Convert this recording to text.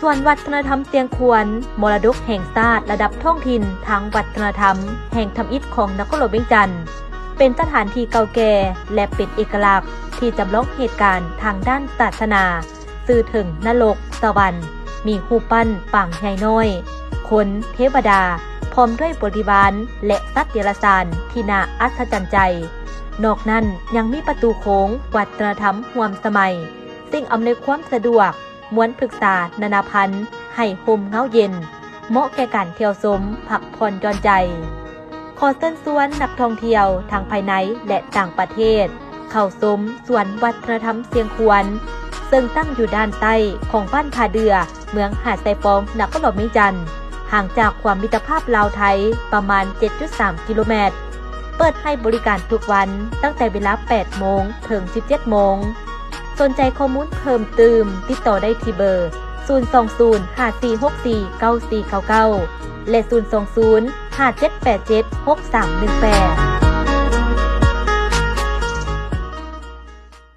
ส่วนวัฒนธรรมเตียงควร มรดกแห่งชาติระดับท้องถิ่นทางวัฒนธรรม แห่งธรรมอิฐของนครหลวงเวียงจันทน์เป็นสถานที่เก่าแก่และเป็นเอกลักษณ์ ที่จำลองเหตุการณ์ทางด้านศาสนาสื่อถึงนรกสวรรค์มีหูปั้นป่างใหญ่น้อย คนเทวดา พร้อมด้วยบริวารและสัตว์เดรัจฉานที่น่าอัศจรรย์ใจ นอกนั้นยังมีประตูโค้งวัฒนธรรมห่วมสมัยสิ่งอำนวยความสะดวก มวนปรึกษา นานาพันธ์ให้โฮมเงาเย็น เหมาะแก่การเที่ยวสมผักผ่อนหย่อนใจ ขอเชิญชวนนักท่องเที่ยวทางภายในและต่างประเทศ เข้าสมสวนวัฒนธรรมเสียงควร ซึ่งตั้งอยู่ด้านใต้ของบ้านผาเดือ เมืองหาดไซฟองนครหลวงเวียงจันทน์ห่างจากความมิตรภาพลาวไทยประมาณ 7.3 กิโลเมตร เปิดให้บริการทุกวันตั้งแต่เวลา 8 โมงถึง 17 โมง สนใจข้อมูลเพิ่มเติมติดต่อได้ที่เบอร์ 020 5464 9499 และ 020 5787 6318